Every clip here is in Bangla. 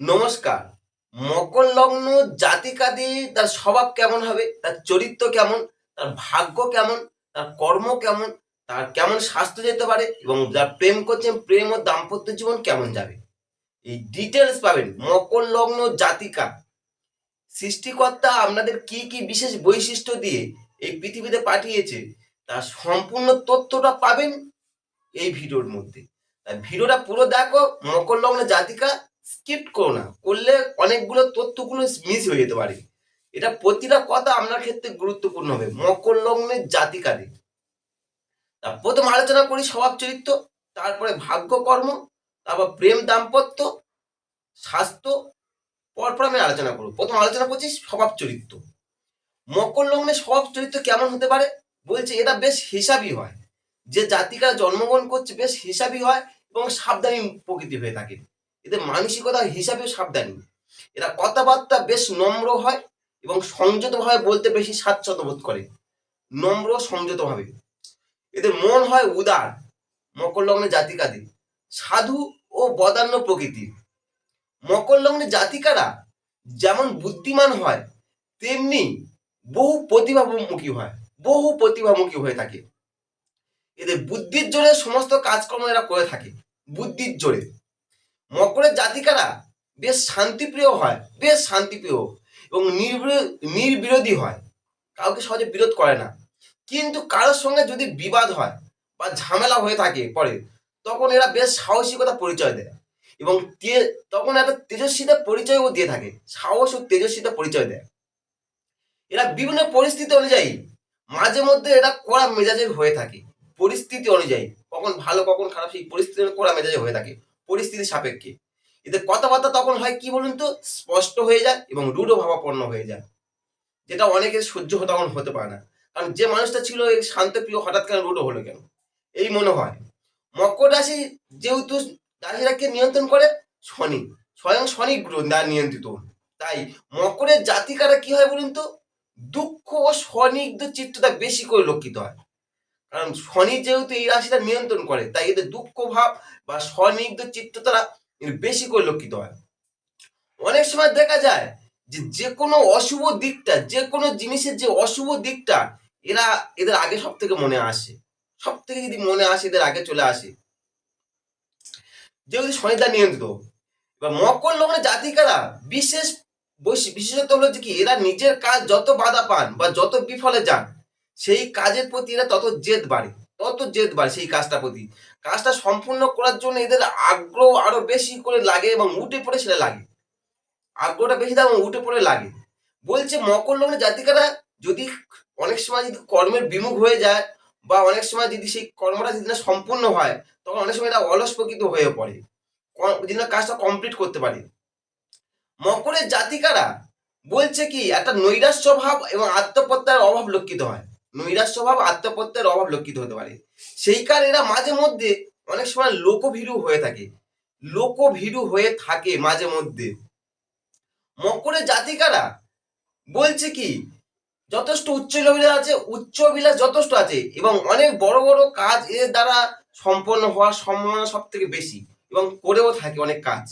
নমস্কার। মকর লগ্ন জাতিকাদি, তার স্বভাব কেমন হবে? তার চরিত্র কেমন? তার ভাগ্য কেমন? তার কর্ম কেমন? তার কেমন স্বাস্থ্য যেতে পারে? এবং যার প্রেম করছেন, প্রেম ও দাম্পত্য জীবন কেমন যাবে? এই ডিটেলস পাবেন মকর লগ্ন জাতিকা। সৃষ্টিকর্তা আপনাদের কি কি বিশেষ বৈশিষ্ট্য দিয়ে এই পৃথিবীতে পাঠিয়েছে? তার সম্পূর্ণ তথ্যটা পাবেন এই ভিডিওর মধ্যে। ভিডিওটা পুরো দেখো মকর লগ্ন জাতিকা স্কিপ করো না। করলে অনেকগুলো তথ্যগুলো মিস হয়ে যেতে পারে। এটা প্রতিটা কথা আপনার ক্ষেত্রে গুরুত্বপূর্ণ হবে। মকর লগ্নের জাতিকাদের। প্রথম আলোচনা করি স্বভাব চরিত্র, তারপরে ভাগ্য কর্ম, তারপর প্রেম দাম্পত্য, স্বাস্থ্য, পরপর আমি আলোচনা করব। প্রথম আলোচনা করছি স্বভাব চরিত্র। মকর লগ্নের স্বভাব চরিত্র কেমন হতে পারে? বলছে এটা বেশ হিসাবই হয়। যে জাতিকা জন্মগ্রহণ করছে বেশ হিসাবই হয় এবং সাবধানী প্রকৃতি হয়ে থাকে। এদের মানসিকতা হিসাবে সাবধানী। এরা কথাবার্তা বেশ নম্র হয় এবং সংযতভাবে বলতে বেশি স্বাচ্ছন্দ্য বোধ করে। নম্র, সংযতভাবে। এদের মন হয় উদার, মকর লগ্নের জাতিকাদের। সাধু ও বদান্য প্রকৃতি মকর লগ্নের জাতিকারা যেমন বুদ্ধিমান হয়, তেমনি বহু প্রতিভামুখী হয়, বহু প্রতিভামুখী হয়ে থাকে। এদের বুদ্ধির জোরে সমস্ত কাজকর্ম এরা করে থাকে, বুদ্ধির জোরে। মকরের জাতিকারা বেশ শান্তিপ্রিয় হয়, বেশ শান্তিপ্রিয় এবং নির্বিরো- নির্বিরোধী হয়। কাউকে সহজে বিরোধ করে না। কিন্তু কারোর সঙ্গে যদি বিবাদ হয় বা ঝামেলা হয়ে থাকে পরে, তখন এরা বেশ সাহসিকতা পরিচয় দেয় এবং তখন একটা তেজস্বিতা পরিচয়ও দিয়ে থাকে, সাহস ও তেজস্বিতা পরিচয় দেয়। এরা বিভিন্ন পরিস্থিতি অনুযায়ী মাঝে মধ্যে এরা কড়া মেজাজের হয়ে থাকে। পরিস্থিতি অনুযায়ী, কখন ভালো, কখন খারাপ, সেই পরিস্থিতি কড়া মেজাজে হয়ে থাকে। পরিস্থিতি সাপেক্ষে। এদের কথাবার্তা তখন হয় কি বলুন তো? স্পষ্ট হয়ে যায় এবং রূঢ় ভাবাপন্ন হয়ে যায়। যেটা অনেকের সহ্য তখন হতে পারে না। কারণ যে মানুষটা ছিল এই শান্তপ্রিয় হঠাৎ কেন রূঢ় হলো কেন? এই মনে হয়। মকর রাশি যেহেতু রাশিটাকে নিয়ন্ত্রণ করে, শনি। স্বয়ং শনি গ্রহ নিয়ন্ত্রিত। তাই মকরের জাতিকারা কি হয় বলুন তো? দুঃখ ও স্বনিগ্ধ চিত্তটা বেশি করে লক্ষিত হয়। কারণ শনি যেহেতু এই রাশিটা নিয়ন্ত্রণ করে, তাই এদের দুঃখ ভাব বা স্বনিগ্ধ তারা বেশি করে লক্ষিত হয়। অনেক সময় দেখা যায় যে যে কোনো অশুভ দিকটা যে কোনো জিনিসের যে অশুভ দিকটা, এরা এদের আগে সব থেকে মনে আসে। সব থেকে যদি মনে আসে, এদের আগে চলে আসে। যেহেতু শনিদা নিয়ন্ত্রিত, এবার মকর লগ্নের জাতিকারা বিশেষ বৈশি- বিশেষত হলো যে কি, এরা নিজের কাজ যত বাধা পান বা যত বিফলে যান সেই কাজের প্রতি এরা তত জেদ বাড়ে, তত জেদ বাড়ে সেই কাজটার প্রতি। কাজটা সম্পূর্ণ করার জন্য এদের আগ্রহ আরও বেশি করে লাগে এবং উঠে পড়ে সেটা লাগে। আগ্রহটা বেশি দাম উঠে পড়ে লাগে। বলছে মকর লগ্নের জাতিকারা যদি অনেক সময় যদি কর্মের বিমুখ হয়ে যায় বা অনেক সময় যদি সেই কর্মটা যদি না সম্পূর্ণ হয়, তখন অনেক সময় এটা অলস প্রকৃত হয়ে পড়ে। যদি না কাজটা কমপ্লিট করতে পারে। মকরের জাতিকারা বলছে কি, একটা নৈরাশ্য ভাব এবং আত্মপ্রত্যয়ের অভাব লক্ষিত হয়। নৈরাশ্য ভাব আত্মপ্রত্যয়ের অভাব লক্ষিত হতে পারে। সেই কারণে এরা মাঝে মধ্যে অনেক সময় লোকভীরু হয়ে থাকে। লোকভীরু হয়ে থাকে মাঝে মধ্যে। মকরের জাতিকারা বলছে কি, যথেষ্ট উচ্চ লেভেলে আছে, উচ্চ বিলাস যথেষ্ট আছে এবং অনেক বড় বড় কাজ এর দ্বারা সম্পন্ন হওয়ার সম্ভাবনা সব থেকে বেশি এবং করেও থাকে অনেক কাজ।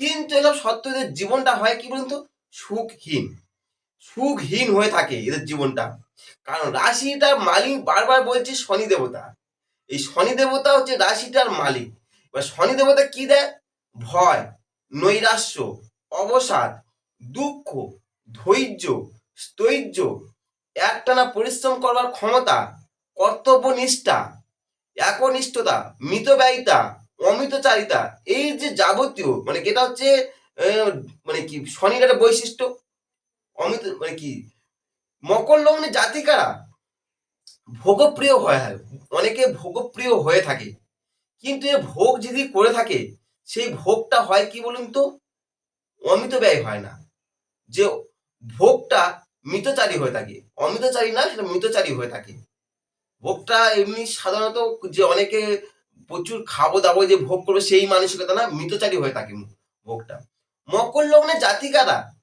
কিন্তু এসব সত্ত্বেও জীবনটা হয় কি বলুন তো? সুখহীন। সুখহীন হয়ে থাকে এদের জীবনটা। কারণ রাশিটার মালিক বারবার বলছে শনি দেবতা। এই শনি দেবতা হচ্ছে রাশিটার মালিক। এবার শনি দেবতা কি দেয়? ভয়, নৈরাশ্য, অবসাদ, দুঃখ, ধৈর্য স্থৈর্য একটানা পরিশ্রম করবার ক্ষমতা কর্তব্য নিষ্ঠা একনিষ্ঠতা, মিতব্যয়িতা, অমিতচারিতা, এই যে যাবতীয় মানে এটা হচ্ছে মানে কি, শনির একটা বৈশিষ্ট্য। অমিত মানে কি, মকর লগ্নে জাতিকারা ভোগপ্রিয় হয় অনেকে ভোগপ্রিয় হয়ে থাকে। কিন্তু এ ভোগ যদি করে থাকে, সেই ভোগটা হয় কি বলুন তো? অমিত ব্যয় হয় না। যে ভোগটা মিতচারী হয়ে থাকে। অমিতচারী না, সেটা মিতচারী হয়ে থাকে। ভোগটা এমনি সাধারণত যে অনেকে প্রচুর খাব দাবো যে ভোগ করবে, সেই মানসিকতা না, মিতচারী হয়ে থাকে ভোগটা। মকর লগ্নে জাতিকারা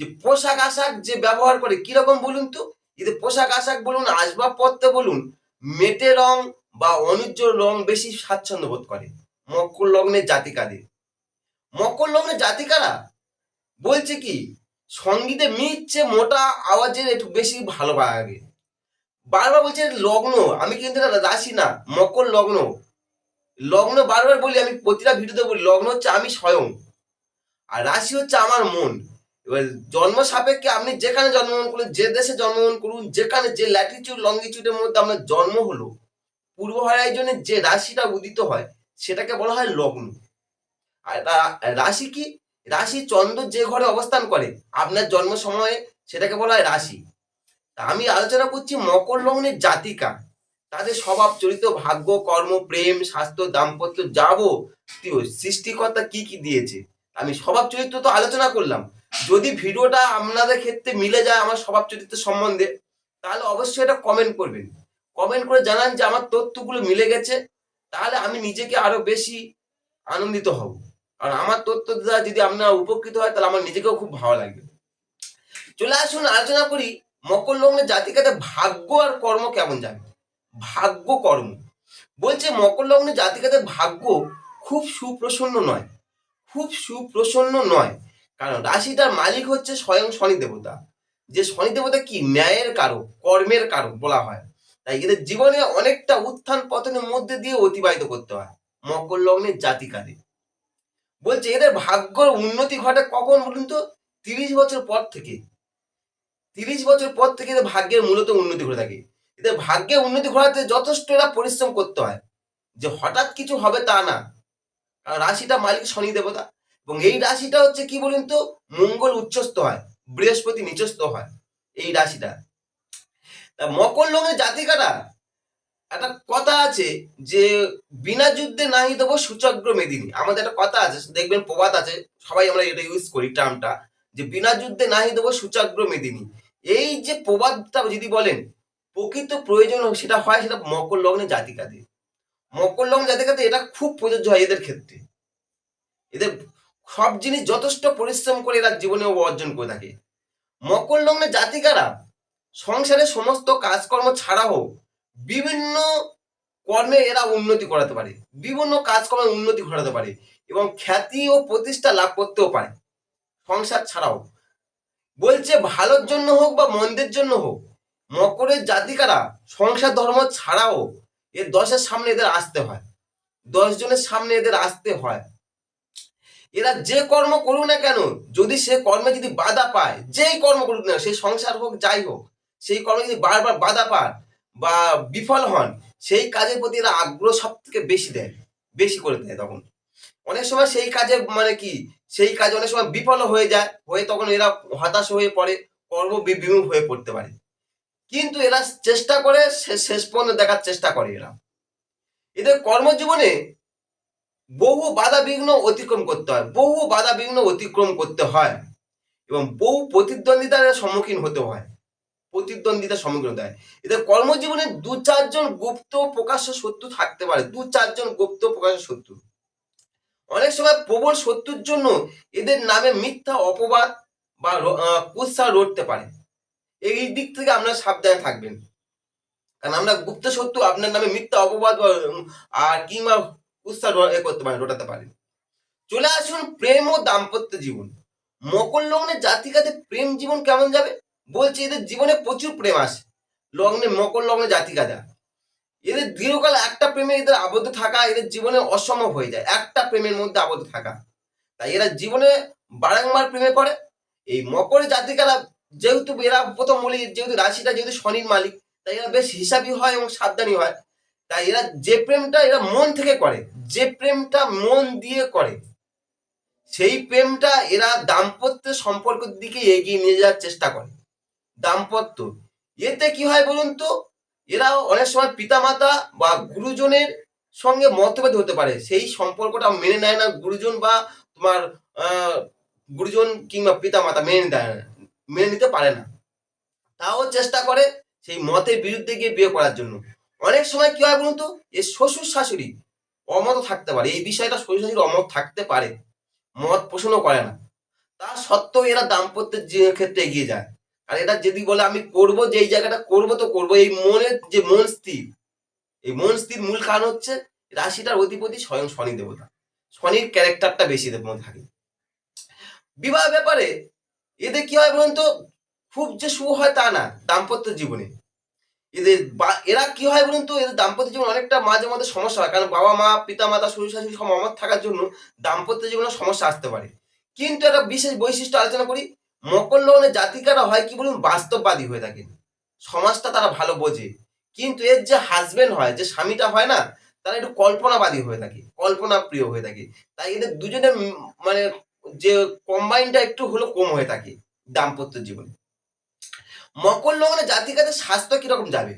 যে পোশাক আশাক যে ব্যবহার করে, কীরকম বলুন তো? এদের পোশাক আশাক বলুন, আসবাবপত্র বলুন, মেটে রং বা অনুজ্জ্বল রং বেশি স্বাচ্ছন্দ্য বোধ করে। মকর লগ্নের জাতিকাদের। মকর লগ্নের জাতিকারা বলছে কি, সঙ্গীতে মিচ্ছে মোটা আওয়াজের একটু বেশি ভালো লাগে বারবার বলছে, লগ্ন, আমি কিন্তু রাশি না, মকর লগ্ন। লগ্ন বারবার বলি, আমি প্রতিটা ভিডিওতে বলি, লগ্ন হচ্ছে আমি স্বয়ং। আর রাশি হচ্ছে আমার মন। এবার জন্ম সাপেক্ষে আপনি যেখানে জন্মগ্রহণ করুন যে দেশে জন্মগ্রহণ করুন, যেখানে যে ল্যাটিচিউড লঙ্গিচিউডের মধ্যে আপনার জন্ম হলো, পূর্ব জন্য যে রাশিটা উদিত হয়, সেটাকে বলা হয় লগ্ন। আর রাশি কি? রাশি চন্দ্র যে ঘরে অবস্থান করে, আপনার জন্ম সময়ে সেটাকে বলা হয় রাশি। তা আমি আলোচনা করছি মকর লগ্নের জাতিকা। তাদের স্বভাব, চরিত্র, ভাগ্য, কর্ম, প্রেম, স্বাস্থ্য, দাম্পত্য, যাবতীয় সৃষ্টিকর্তা কি কি দিয়েছে? আমি স্বভাব, চরিত্র তো আলোচনা করলাম। যদি ভিডিওটা আপনাদের ক্ষেত্রে মিলে যায় আমার স্বভাব চরিত্র সম্বন্ধে, তাহলে অবশ্যই এটা কমেন্ট করবেন। কমেন্ট করে জানান যে আমার তথ্যগুলো মিলে গেছে, তাহলে আমি নিজেকে আরও বেশি আনন্দিত হব। কারণ আমার তথ্য দ্বারা যদি আপনারা উপকৃত হয়, তাহলে আমার নিজেকেও খুব ভালো লাগবে। চলে আসুন, আলোচনা করি মকর লগ্নের জাতিকাতে ভাগ্য আর কর্ম কেমন যাবে ভাগ্য, কর্ম। বলছে মকর লগ্নের জাতিকাদের ভাগ্য খুব সুপ্রসন্ন নয়। খুব সুপ্রসন্ন নয়। কারণ রাশিটার মালিক হচ্ছে স্বয়ং শনি দেবতা। যে শনি দেবতা কি? ন্যায়ের কারক, কর্মের কারক বলা হয়। তাই এদের জীবনে অনেকটা উত্থান পতনের মধ্যে দিয়ে অতিবাহিত করতে হয়। মকর লগ্নের জাতিকাদের। বলছে এদের ভাগ্যর উন্নতি ঘটে কখন বলুন তো? তিরিশ বছর পর থেকে। তিরিশ বছর পর থেকে এদের ভাগ্যের মূলত উন্নতি ঘটে থাকে। এদের ভাগ্যে উন্নতি ঘটাতে যথেষ্ট এরা পরিশ্রম করতে হয়। যে হঠাৎ কিছু হবে তা না। কারণ রাশিটা মালিক শনি দেবতা। এবং এই রাশিটা হচ্ছে কি বলুন তো মঙ্গল উচ্চস্থ হয়, বৃহস্পতি নিচস্থ হয়, এই রাশিটা। মকর লগ্নের জাতিকারা, একটা কথা আছে যে বিনা যুদ্ধে নাহি দেবো সূচগ্র মেদিনী। আমাদের একটা কথা আছে, দেখবেন প্রবাদ আছে, সবাই আমরা এটা ইউজ করি টার্মটা যে বিনা যুদ্ধে নাহি দেবো সূচগ্র মেদিনী। এই যে প্রবাদটা যদি বলেন, প্রকৃত প্রয়োজন সেটা হয় সেটা মকর লগ্নের জাতিকাদের। মকর লগ্ন জাতিকাদের এটা খুব প্রযোজ্য হয় এদের ক্ষেত্রে। এদের সব জিনিস যথেষ্ট পরিশ্রম করে এরা জীবনে অর্জন করে থাকে। মকর লগ্নের জাতিকারা সংসারের সমস্ত কাজকর্ম ছাড়াও বিভিন্ন কর্মে এরা উন্নতি করাতে পারে। বিভিন্ন কাজকর্মে উন্নতি ঘটাতে পারে এবং খ্যাতি ও প্রতিষ্ঠা লাভ করতেও পারে সংসার ছাড়াও। বলছে, ভালোর জন্য হোক বা মন্দের জন্য হোক, মকরের জাতিকারা সংসার ধর্ম ছাড়াও এর দশের সামনে এদের আসতে হয়। দশ জনের সামনে এদের আসতে হয়। এরা যে কর্ম করুক না কেন, যদি সে কর্মে যদি বাধা পায়, যেই কর্ম করুক না সেই সংসার হোক, যাই হোক, সেই কর্মে যদি বারবার বাধা পান বা বিফল হন, সেই কাজের প্রতি এরা আগ্রহ সব থেকে বেশি দেয়, বেশি করে দেয় তখন। অনেক সময় সেই কাজে মানে কি, সেই কাজে অনেক সময় বিফল হয়ে যায়, হয়ে তখন এরা হতাশ হয়ে পড়ে, কর্ম বিমুখ হয়ে পড়তে পারে। কিন্তু এরা চেষ্টা করে শেষ পর্যন্ত দেখার চেষ্টা করে এরা। এদের কর্মজীবনে বহু বাধা বিঘ্ন অতিক্রম করতে হয়, বহু বাধা বিঘ্ন অতিক্রম করতে হয় এবং বহু প্রতিদ্বন্দ্বিতার সম্মুখীন হতে হয়, প্রতিদ্বন্দ্বিতার সম্মুখীন হতে হয়। এদের কর্মজীবনে দু চারজন গুপ্ত প্রকাশ্য শত্রু থাকতে পারে, দু চারজন গুপ্ত প্রকাশ্য শত্রু। অনেক সময় প্রবল শত্রুর জন্য এদের নামে মিথ্যা অপবাদ বা কুৎসা রটতে পারে। এই দিক থেকে আপনারা সাবধানে থাকবেন। কারণ আমরা গুপ্ত শত্রু, আপনার নামে মিথ্যা অপবাদ আর কিংবা কুৎসা র- এ করতে পারেন, রটাতে পারেন। চলে আসুন প্রেম ও দাম্পত্য জীবন। মকর লগ্নের জাতিকাতে প্রেম জীবন কেমন যাবে? বলছে এদের জীবনে প্রচুর প্রেম আসে। লগ্নে, মকর লগ্নে জাতিকাদা এদের দীর্ঘকাল একটা প্রেমে এদের আবদ্ধ থাকা এদের জীবনে অসম্ভব হয়ে যায়। একটা প্রেমের মধ্যে আবদ্ধ থাকা। তাই এরা জীবনে বারংবার প্রেমে পড়ে। এই মকর জাতিকারা যেহেতু এরা প্রথম বলি যেহেতু রাশিটা যেহেতু শনির মালিক, তাই এরা বেশ হিসাবি হয় এবং সাবধানী হয়। তাই এরা যে প্রেমটা এরা মন থেকে করে, যে প্রেমটা মন দিয়ে করে, সেই প্রেমটা এরা দাম্পত্য সম্পর্কের দিকে এগিয়ে নিয়ে যাওয়ার চেষ্টা করে। দাম্পত্য। এতে কি হয় বলুন তো? এরা অনেক সময় পিতামাতা বা গুরুজনের সঙ্গে মতভেদ হতে পারে। সেই সম্পর্কটা মেনে নেয় না গুরুজন বা তোমার গুরুজন কিংবা পিতামাতা মেনে দেয় না, মেনে নিতে পারে না। তাও চেষ্টা করে সেই মতের বিরুদ্ধে গিয়ে বিয়ে করার জন্য। অনেক সময় কি হয় বলুন তো? এ শ্বশুর শাশুড়ি অমত থাকতে পারে, এই বিষয়টা শ্বশুর শাশুড়ি অমত থাকতে পারে, মত পোষণও করে না। তা সত্ত্বেও এরা দাম্পত্যের ক্ষেত্রে এগিয়ে যায়। আর এটা যদি বলে আমি করব যে এই জায়গাটা করব তো করব। এই মনের যে মন স্থির, এই মন স্থির মূল কারণ হচ্ছে রাশিটার অধিপতি স্বয়ং শনি দেবতা। শনির ক্যারেক্টারটা বেশি মধ্যে থাকে। বিবাহ ব্যাপারে এদের কি হয় বলুন তো? খুব যে শুভ হয় তা না, দাম্পত্য জীবনে। এদের বা- এরা কি হয় বলুন তো? এদের দাম্পত্য জীবন অনেকটা মাঝে মধ্যে সমস্যা হয়। কারণ বাবা মা, পিতা মাতা, শ্বশুর শাশুড়ি সব অমত থাকার জন্য দাম্পত্য জীবনে সমস্যা আসতে পারে। কিন্তু একটা বিশেষ বৈশিষ্ট্য আলোচনা করি। মকর লগ্নের জাতিকারা হয় কি বলুন? বাস্তববাদী হয়ে থাকেন। সমাজটা তারা ভালো বোঝে। কিন্তু এর যে হাজবেন্ড হয়, যে স্বামীটা হয় না, তারা একটু কল্পনাবাদী হয়ে থাকে কল্পনা প্রিয় হয়ে থাকে। তাই এদের দুজনের মানে যে কম্বাইনটা একটু হলো কম হয়ে থাকে দাম্পত্য জীবনে। মকর লগ্নে জাতিকাদের স্বাস্থ্য কীরকম যাবে?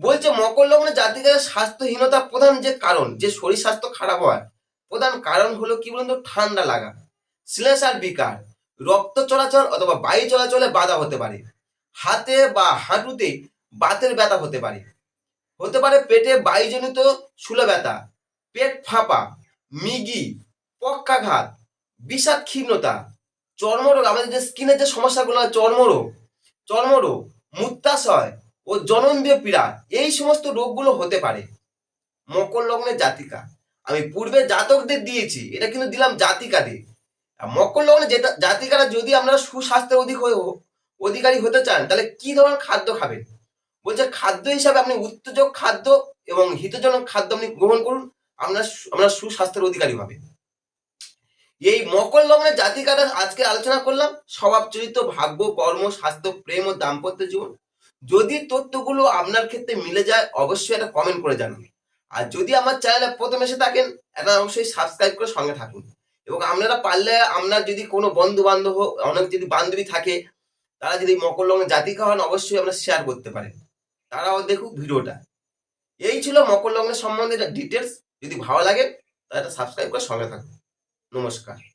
বলছে মকর লগ্নে জাতিকাদের স্বাস্থ্যহীনতা প্রধান যে কারণ, যে শরীর স্বাস্থ্য খারাপ হয়, প্রধান কারণ হলো কি বলুন তো? ঠান্ডা লাগা। শ্লেষার বিকার, রক্ত চলাচল অথবা বায়ু চলাচলে বাধা হতে পারে। হাতে বা হাঁটুতে বাতের ব্যথা হতে পারে। হতে পারে পেটে বায়ুজনিত শুলো ব্যথা, পেট ফাঁপা, মিগি, পক্ষাঘাত, বিষাদ ক্ষীণতা, চর্মরোগ। আমাদের যে স্কিনের যে সমস্যাগুলো চর্মরোগ চর্মরোগ মূত্রাশয় ও জনন্তীয় পীড়া, এই সমস্ত রোগগুলো হতে পারে। মকর লগ্নের জাতিকা। আমি পূর্বে জাতকদের দিয়েছি, এটা কিন্তু দিলাম জাতিকাদের। আর মকর লগ্নে জাতিকারা যদি আমরা সুস্বাস্থ্যের অধিক হয়ে, অধিকারী হতে চান, তাহলে কি ধরনের খাদ্য খাবেন? বলছে খাদ্য হিসাবে আপনি উত্তেজক খাদ্য এবং হিতজনক খাদ্য আপনি গ্রহণ করুন আপনার আপনার সুস্বাস্থ্যের অধিকারী হবে এই মকর লগ্নের জাতিকারা আজকে আলোচনা করলাম স্বভাব চরিত্র ভাগ্য, কর্ম, স্বাস্থ্য, প্রেম ও দাম্পত্য জীবন। যদি তথ্যগুলো আপনার ক্ষেত্রে মিলে যায়, অবশ্যই একটা কমেন্ট করে জানান আর যদি আমার চ্যানেলে প্রথম এসে থাকেন, এটা অবশ্যই সাবস্ক্রাইব করে সঙ্গে থাকুন। এবং আপনারা পারলে আপনার যদি কোনো বন্ধু বান্ধব অনেক যদি বান্ধবী থাকে, তারা যদি মকর লগ্নের জাতিকা হন, অবশ্যই আপনারা শেয়ার করতে পারেন। তারাও দেখুক ভিডিওটা। এই ছিল মকর লগ্নের সম্বন্ধে ডিটেলস যদি ভালো লাগে, তাহলে সাবস্ক্রাইব করে সঙ্গে থাকুন। নমস্কার।